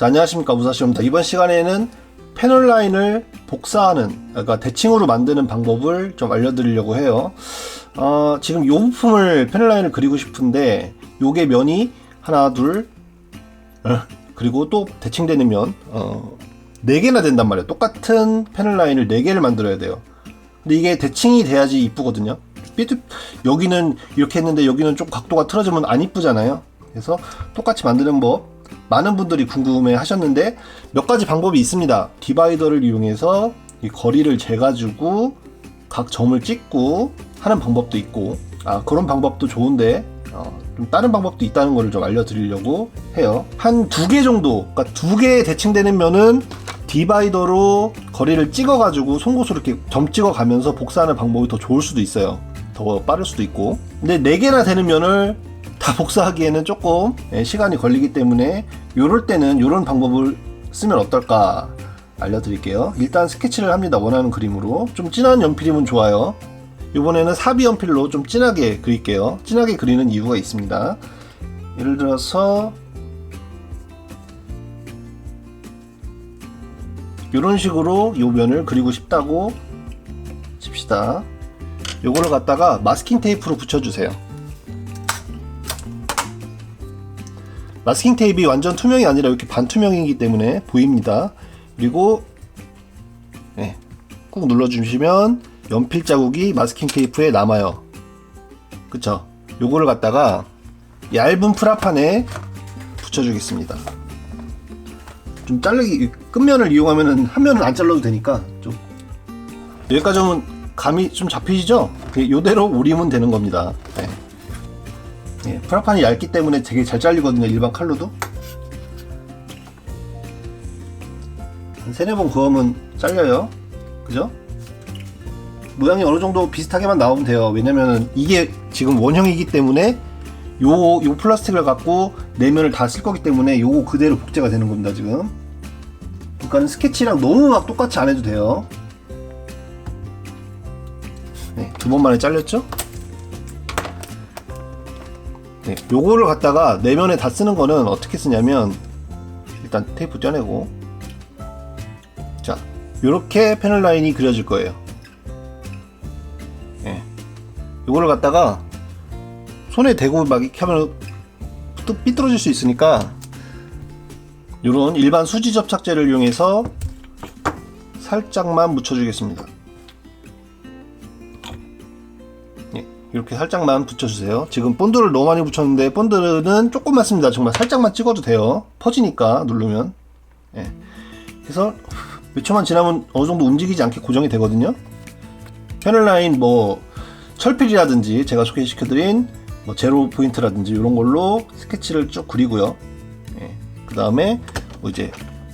자, 안녕하십니까 무사시입니다. 이번 시간에는 패널 라인을 복사하는 그러니까 대칭으로 만드는 방법을 좀 알려드리려고 해요. 어, 지금 이 부품을 패널 라인을 그리고 싶은데 요게 면이 하나 둘 어, 그리고 또 대칭되는 면 어, 4개나 된단 말이에요. 똑같은 패널 라인을 4개를 만들어야 돼요. 근데 이게 대칭이 돼야지 이쁘거든요. 삐뚤 여기는 이렇게 했는데 여기는 좀 각도가 틀어지면 안 이쁘잖아요. 그래서 똑같이 만드는 법 많은 분들이 궁금해 하셨는데 몇 가지 방법이 있습니다. 디바이더를 이용해서 이 거리를 재가지고 각 점을 찍고 하는 방법도 있고 아 그런 방법도 좋은데 어, 좀 다른 방법도 있다는 거를 좀 알려드리려고 해요. 한 두 개 정도, 그러니까 두 개 대칭되는 면은 디바이더로 거리를 찍어가지고 송곳으로 이렇게 점 찍어가면서 복사하는 방법이 더 좋을 수도 있어요. 더 빠를 수도 있고. 근데 네 개나 되는 면을 다 복사하기에는 조금 예, 시간이 걸리기 때문에 요럴 때는 요런 방법을 쓰면 어떨까 알려드릴게요. 일단 스케치를 합니다. 원하는 그림으로. 좀 진한 연필이면 좋아요. 이번에는 사비 연필로 좀 진하게 그릴게요. 진하게 그리는 이유가 있습니다. 예를 들어서 이런 식으로 요 면을 그리고 싶다고 칩시다. 요거를 갖다가 마스킹 테이프로 붙여주세요. 마스킹 테이프가 완전 투명이 아니라 이렇게 반투명이기 때문에 보입니다. 그리고 네, 꾹 눌러주시면 연필 자국이 마스킹 테이프에 남아요. 그쵸? 요거를 갖다가 얇은 프라판에 붙여주겠습니다. 좀 자르기 끝면을 이용하면은 한 면은 안 잘라도 되니까 좀 여기까지 오면 감이 좀 잡히시죠? 예, 요대로 오리면 되는 겁니다. 네. 예, 프라판이 얇기 때문에 되게 잘 잘리거든요. 일반 칼로도. 한 세네 번 그으면 잘려요. 그죠? 모양이 어느 정도 비슷하게만 나오면 돼요. 왜냐면은 이게 지금 원형이기 때문에 요, 요 플라스틱을 갖고 내면을 다 쓸 거기 때문에 요거 그대로 복제가 되는 겁니다, 지금. 그러니까 스케치랑 너무 막 똑같이 안 해도 돼요. 네, 두 번 만에 잘렸죠? 네, 요거를 갖다가 내면에 다 쓰는 거는 어떻게 쓰냐면 일단 테이프 떼내고 자, 요렇게 패널 라인이 그려질 거예요. 예. 요거를 갖다가 손에 대고 막 이렇게 하면 또 삐뚤어질 수 있으니까 요런 일반 수지 접착제를 이용해서 살짝만 묻혀주겠습니다. 이렇게 살짝만 붙여주세요. 지금 본드를 너무 많이 붙였는데 본드는 조금만 씁니다. 정말 살짝만 찍어도 돼요. 퍼지니까 누르면. 예. 그래서 몇 초만 지나면 어느 정도 움직이지 않게 고정이 되거든요. 패널 라인 뭐 철필이라든지 제가 소개시켜드린 뭐 제로 포인트라든지 이런 걸로 스케치를 쭉 그리고요. 예. 그 다음에 뭐 이제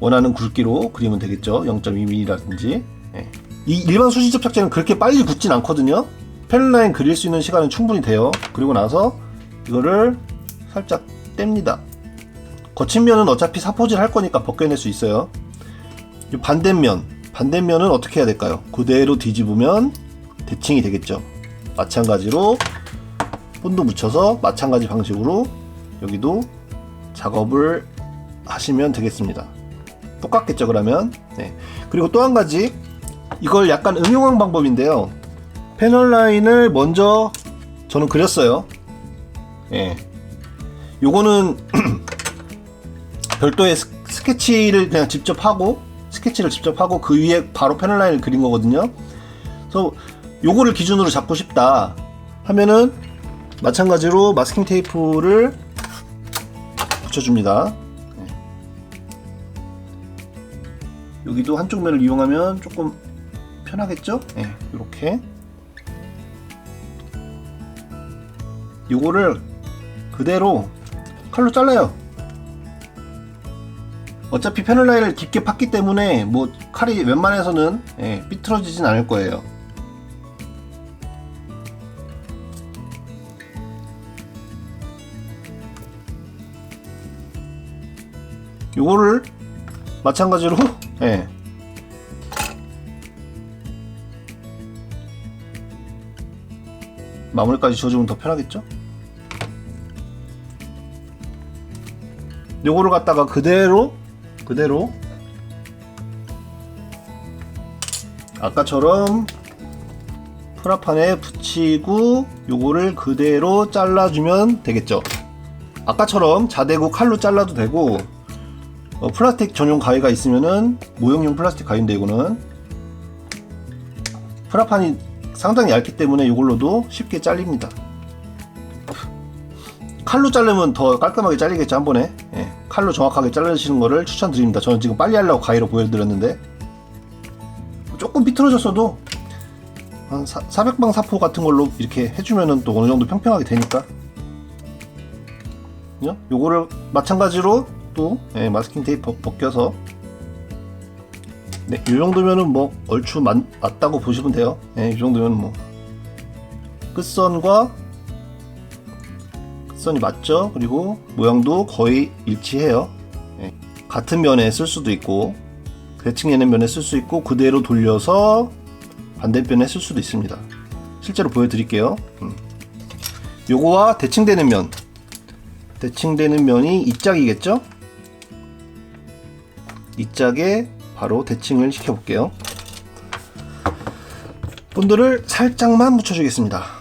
원하는 굵기로 그리면 되겠죠. 0.2mm라든지. 예. 이 일반 수지 접착제는 그렇게 빨리 굳진 않거든요. 패널 라인 그릴 수 있는 시간은 충분히 돼요. 그리고 나서 이거를 살짝 뗍니다. 거친 면은 어차피 사포질 할 거니까 벗겨낼 수 있어요. 이 반대면, 반대면은 어떻게 해야 될까요? 그대로 뒤집으면 대칭이 되겠죠. 마찬가지로 본드 묻혀서 마찬가지 방식으로 여기도 작업을 하시면 되겠습니다. 똑같겠죠, 그러면? 네. 그리고 또 한 가지, 이걸 약간 응용한 방법인데요. 패널 라인을 먼저 저는 그렸어요. 예. 요거는 별도의 스- 스케치를 그냥 직접 하고, 스케치를 직접 하고 그 위에 바로 패널 라인을 그린 거거든요. 그래서 요거를 기준으로 잡고 싶다 하면은 마찬가지로 마스킹 테이프를 붙여줍니다. 네. 여기도 한쪽 면을 이용하면 조금 편하겠죠? 네, 이렇게 요거를 그대로 칼로 잘라요. 어차피 패널 라인을 깊게 팠기 때문에 뭐 칼이 웬만해서는 예, 삐뚤어지진 않을 거예요. 요거를 마찬가지로 예. 마무리까지 지어주면 더 편하겠죠? 요거를 갖다가 그대로 그대로 아까처럼 프라판에 붙이고 요거를 그대로 잘라주면 되겠죠. 아까처럼 자대고 칼로 잘라도 되고 어, 플라스틱 전용 가위가 있으면은 모형용 플라스틱 가위인데 이거는. 프라판이 상당히 얇기 때문에 이걸로도 쉽게 잘립니다. 칼로 자르면 더 깔끔하게 잘리겠죠 한 번에. 예, 칼로 정확하게 자르시는 거를 추천드립니다 저는 지금 빨리 하려고 가위로 보여드렸는데 조금 삐뚤어졌어도 한 400방 사포 같은 걸로 이렇게 해주면은 또 어느 정도 평평하게 되니까 요? 요거를 마찬가지로 또 예, 마스킹 테이프 벗- 벗겨서 네, 이 정도면은 뭐 얼추 맞, 맞다고 보시면 돼요. 예, 이 정도면 뭐 끝선과 끝 선이 맞죠? 그리고 모양도 거의 일치해요. 예, 같은 면에 쓸 수도 있고 대칭되는 면에 쓸 수 있고 그대로 돌려서 반대편에 쓸 수도 있습니다. 실제로 보여드릴게요. 음. 요거와 대칭되는 면 대칭되는 면이 이 짝이겠죠? 이 짝에 바로 대칭을 시켜볼게요. 본드를 살짝만 묻혀주겠습니다.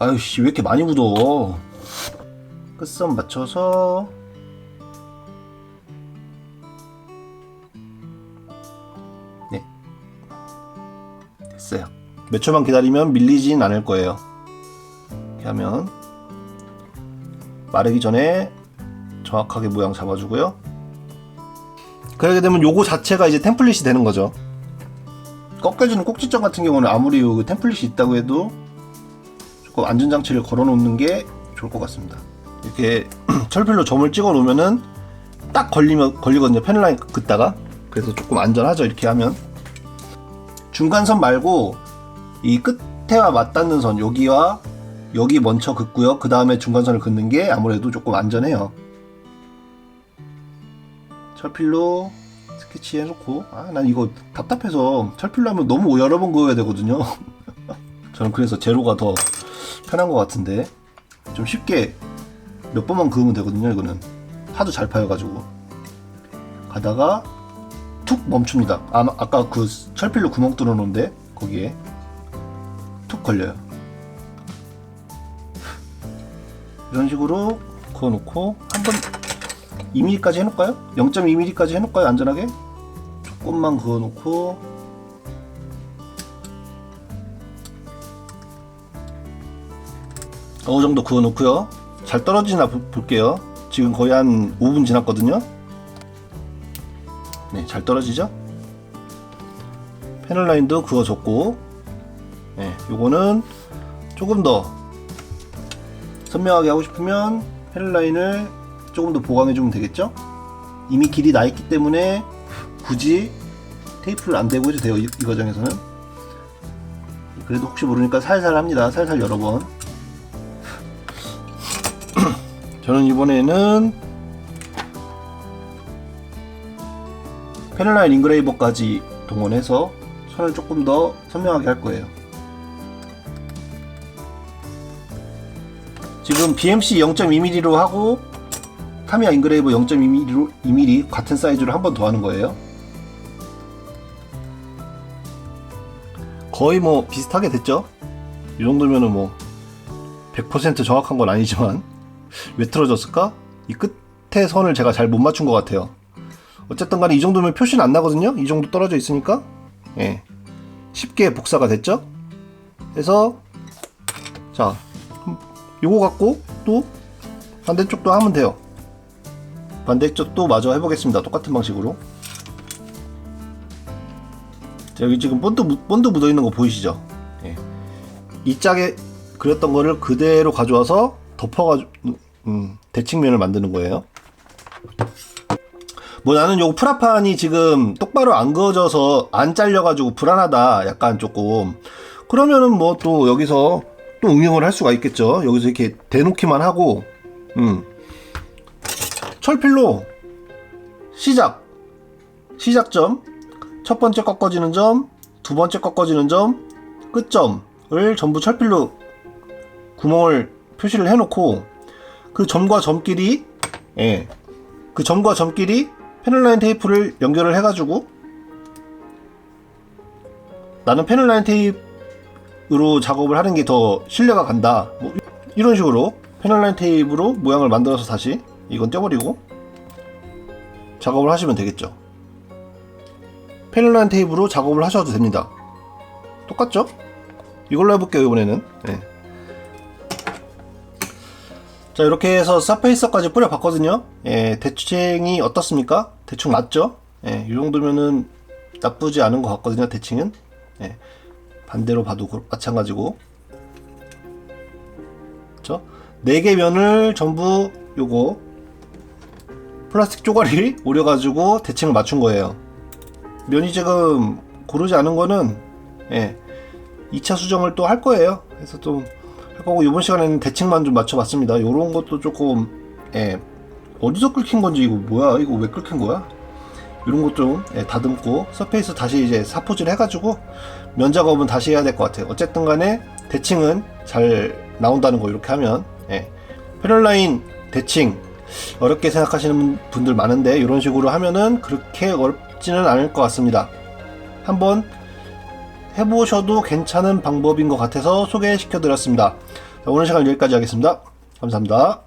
아유씨 왜 이렇게 많이 묻어? 끝선 맞춰서 네 됐어요. 몇 초만 기다리면 밀리진 않을 거예요. 이렇게 하면 마르기 전에 정확하게 모양 잡아주고요. 그러게 되면 요거 자체가 이제 템플릿이 되는 거죠. 꺾여지는 꼭지점 같은 경우는 아무리 요 템플릿이 있다고 해도 조금 안전장치를 걸어 놓는 게 좋을 것 같습니다. 이렇게 철필로 점을 찍어 놓으면은 딱 걸리면 걸리거든요. 펜라인 긋다가 그래서 조금 안전하죠. 이렇게 하면 중간선 말고 이 끝에와 맞닿는 선 여기와 여기 먼저 긋고요. 그 다음에 중간선을 긋는 게 아무래도 조금 안전해요. 철필로 스케치 해놓고 아 난 이거 답답해서 철필로 하면 너무 여러 번 그어야 되거든요. 저는 그래서 제로가 더 편한 것 같은데 좀 쉽게 몇 번만 그으면 되거든요. 이거는 하도 잘 파여가지고 가다가 툭 멈춥니다. 아, 아까 그 철필로 구멍 뚫어 놓은데 거기에 툭 걸려요. 이런 식으로 그어놓고 한번 2mm까지 해놓을까요? 0.2mm까지 해놓을까요? 안전하게? 조금만 그어놓고 어느 정도 그어놓고요. 잘 떨어지나 보- 볼게요. 지금 거의 한 5분 지났거든요. 네, 잘 떨어지죠? 패널 라인도 그어줬고, 네, 요거는 조금 더 선명하게 하고 싶으면 패널 라인을 조금 더 보강해주면 되겠죠? 이미 길이 나 있기 때문에 굳이 테이프를 안 대고 해도 돼요. 이, 이 과정에서는. 그래도 혹시 모르니까 살살 합니다. 살살 여러 번. 저는 이번에는 패널라인 인그레이버까지 동원해서 선을 조금 더 선명하게 할 거예요. 지금 BMC 0.2mm로 하고 타미야 인그레이버 0.2mm로 2mm 같은 사이즈로 한 번 더 하는 거예요. 거의 뭐 비슷하게 됐죠? 이 정도면은 뭐 100% 정확한 건 아니지만 왜 틀어졌을까? 이 끝에 선을 제가 잘 못 맞춘 것 같아요. 어쨌든 간에 이 정도면 표시는 안 나거든요? 이 정도 떨어져 있으니까. 예. 쉽게 복사가 됐죠? 그래서, 자, 요거 갖고 또 반대쪽도 하면 돼요. 반대쪽도 마저 해보겠습니다. 똑같은 방식으로. 자, 여기 지금 본드, 묻- 본드 묻어 있는 거 보이시죠? 예. 이 짝에 그렸던 거를 그대로 가져와서 덮어가지고 음, 대칭면을 만드는 거예요. 뭐 나는 요 프라판이 지금 똑바로 안 그어져서 안 잘려가지고 불안하다 약간 조금. 그러면은 뭐 또 여기서 또 응용을 할 수가 있겠죠. 여기서 이렇게 대놓기만 하고 음. 철필로 시작. 시작점. 첫 번째 꺾어지는 점 두 번째 꺾어지는 점 끝점을 전부 철필로 구멍을 표시를 해놓고 그 점과 점끼리 예, 그 점과 점끼리 패널라인 테이프를 연결을 해가지고 나는 패널라인 테이프로 작업을 하는 게 더 신뢰가 간다. 뭐 이런 식으로 패널라인 테이프로 모양을 만들어서 다시 이건 떼버리고 작업을 하시면 되겠죠. 패널라인 테이프로 작업을 하셔도 됩니다. 똑같죠? 이걸로 해볼게요 이번에는. 네. 자 이렇게 해서 서페이서까지 뿌려봤거든요. 예, 대칭이 어떻습니까? 대충 맞죠? 예, 이 정도면은 나쁘지 않은 것 같거든요. 대칭은. 예, 반대로 봐도 그- 마찬가지고. 그쵸? 4개 면을 전부 요거 플라스틱 쪼가리 오려가지고 대칭을 맞춘 거예요. 면이 지금 고르지 않은 거는 예, 2차 수정을 또 할 거예요. 그래서 좀 할 거고 이번 시간에는 대칭만 좀 맞춰봤습니다. 요런 것도 조금 예, 어디서 끓힌 건지 이거 뭐야? 이거 왜 끓힌 거야? 이런 것 좀 예, 다듬고 서페이스 다시 이제 사포질 해가지고 면 작업은 다시 해야 될 것 같아요. 어쨌든 간에 대칭은 잘 나온다는 거 이렇게 하면 예. 패널라인 대칭 어렵게 생각하시는 분들 많은데 이런 식으로 하면은 그렇게 어렵지는 않을 것 같습니다. 한번 해보셔도 괜찮은 방법인 것 같아서 소개시켜 드렸습니다. 오늘 시간 여기까지 하겠습니다. 감사합니다.